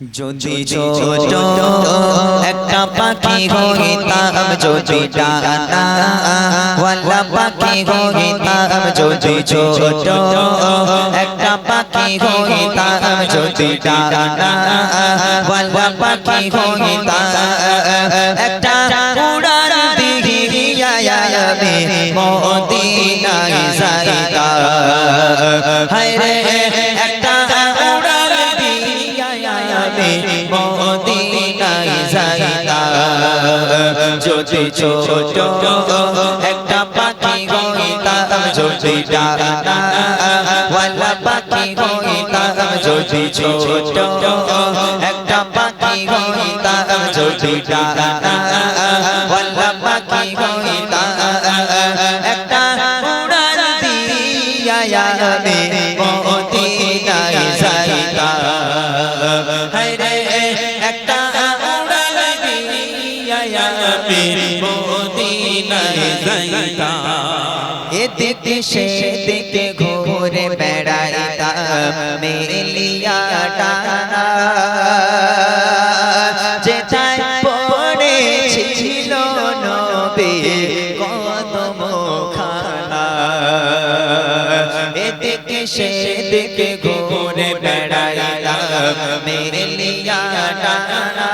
যদি ছোট একটা পাখি হইতাম যদি ডানা পাখি হইতাম যদি ছোট একটা পাখি হইতাম যদি ডানা পাখি হইতাম একটা উড়ান দিহিয়া আমি মদিনায় যাইতা হায় রে একটা যদি ছোট, একটা পাখি হইতাম যদি ওয়ালা পাখি হইতাম যদি ছোট, একটা পাখি হইতাম যদি হইতাম একটা দিয়া আমি মদিনায় যাইতা এদিকে সেদিকে ঘুরে বেড়াইতাম মেলিয়া টানা যেটায় পড়েছিল নবে কদম খানা এদিকে সেদিকে ঘুরে বেড়াইতাম মেলিয়া টানা।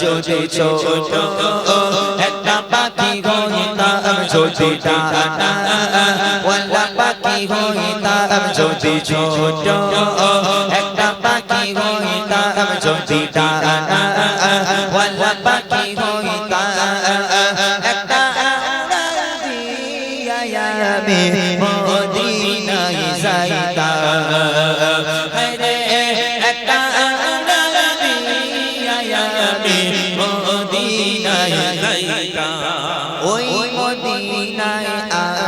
যদি ছোট একটা পাখি হইতাম, যদি ডানা ওয়ালা পাখি হইতাম, যদি ছোট একটা পাখি হইতাম, যদি ওয়ালা পাখি হইতাম, একটা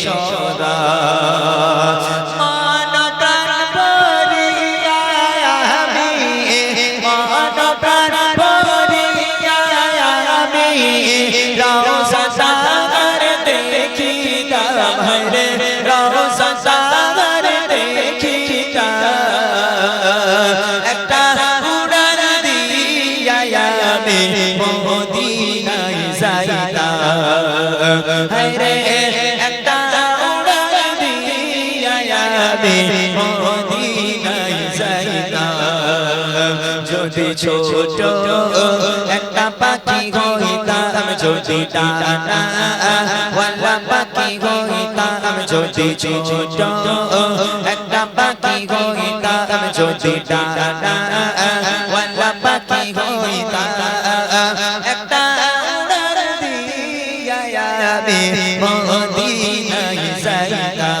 সদা। মান প্রাণ ভরিয়া আমি মদিনায় যাইতাম। যদি ছোট একটা পাখি হইতাম, যদি ডানা ওয়ালা পাখি হইতাম, যদি ছোট একটা পাখি হইতাম, যদি ডানা ওয়ালা পাখি হইতাম। একটা উড়ার দিয়া আমি মদিনায় যাইতাম।